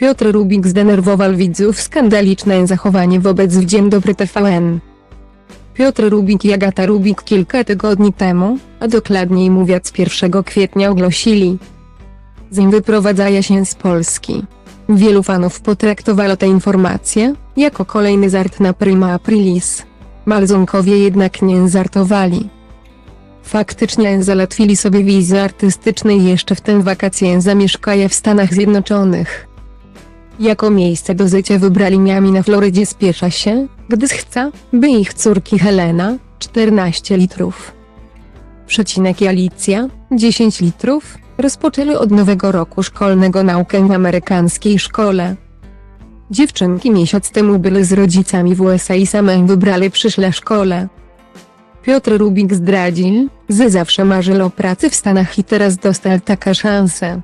Piotr Rubik zdenerwował widzów skandaliczne zachowanie wobec w Dzień Dobry TVN. Piotr Rubik i Agata Rubik kilka tygodni temu, a dokładniej mówiąc 1 kwietnia ogłosili, Zim wyprowadzaja się z Polski. Wielu fanów potraktowało tę informację jako kolejny żart na prima aprilis. Malzonkowie jednak nie żartowali. Faktycznie załatwili sobie wizę artystycznej jeszcze w tym wakacje zamieszkaje w Stanach Zjednoczonych. Jako miejsce do życia wybrali Miami na Florydzie spiesza się, gdy chce, by ich córki Helena, 14 litrów. Przecinek i Alicja, 10 litrów, rozpoczęli od nowego roku szkolnego naukę w amerykańskiej szkole. Dziewczynki miesiąc temu były z rodzicami w USA i same wybrali przyszłe szkole. Piotr Rubik zdradził, że zawsze marzył o pracy w Stanach i teraz dostał taką szansę.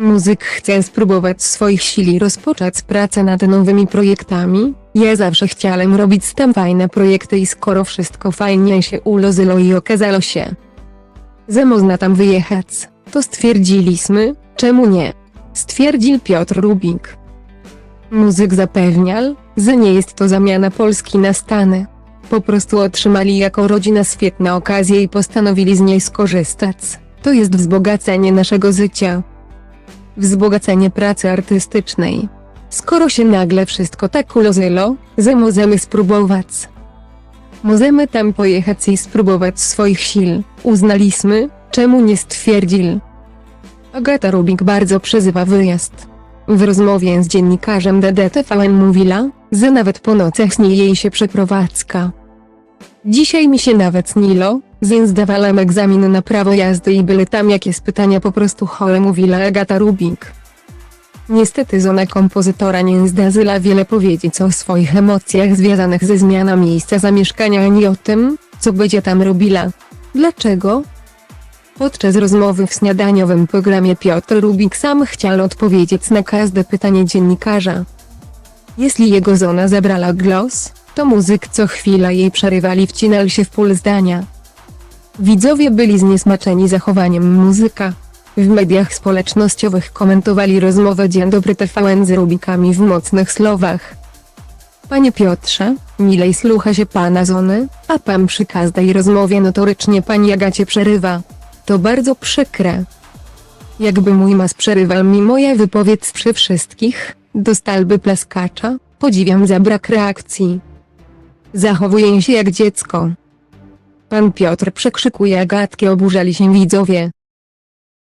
Muzyk chce spróbować swoich sił i rozpocząć pracę nad nowymi projektami. Ja zawsze chciałem robić tam fajne projekty i skoro wszystko fajnie się ułożyło i okazało się, że można tam wyjechać, to stwierdziliśmy, czemu nie? Stwierdził Piotr Rubik. Muzyk zapewniał, że nie jest to zamiana Polski na Stany. Po prostu otrzymali jako rodzina świetne okazje i postanowili z niej skorzystać. To jest wzbogacenie naszego życia. Wzbogacenie pracy artystycznej. Skoro się nagle wszystko tak ułożyło, że możemy spróbować. Możemy tam pojechać i spróbować swoich sił. Uznaliśmy, czemu nie stwierdził. Agata Rubik bardzo przezywa wyjazd. W rozmowie z dziennikarzem DDTVN mówiła, że nawet po nocach śni jej się przeprowadzka. Dzisiaj mi się nawet snilo, że zdawałam egzamin na prawo jazdy i były tam jakieś pytania po prostu chore mówiła Agata Rubik. Niestety żona kompozytora nie zdarzyła wiele powiedzieć o swoich emocjach związanych ze zmianą miejsca zamieszkania ani o tym, co będzie tam robiła. Dlaczego? Podczas rozmowy w śniadaniowym programie Piotr Rubik sam chciał odpowiedzieć na każde pytanie dziennikarza. Jeśli jego żona zabrała głos, to muzyk co chwila jej przerywali wcinał się w pół zdania. Widzowie byli zniesmaczeni zachowaniem muzyka. W mediach społecznościowych komentowali rozmowę Dzień Dobry TVN z Rubikami w mocnych słowach. Panie Piotrze, milej słucha się pana żony, a pan przy każdej rozmowie notorycznie pani Agacie przerywa. To bardzo przykre. Jakby mój mas przerywał mi moja wypowiedź przy wszystkich, dostalby plaskacza, podziwiam za brak reakcji. Zachowuje się jak dziecko. Pan Piotr przekrzykuje Agatkę oburzali się widzowie.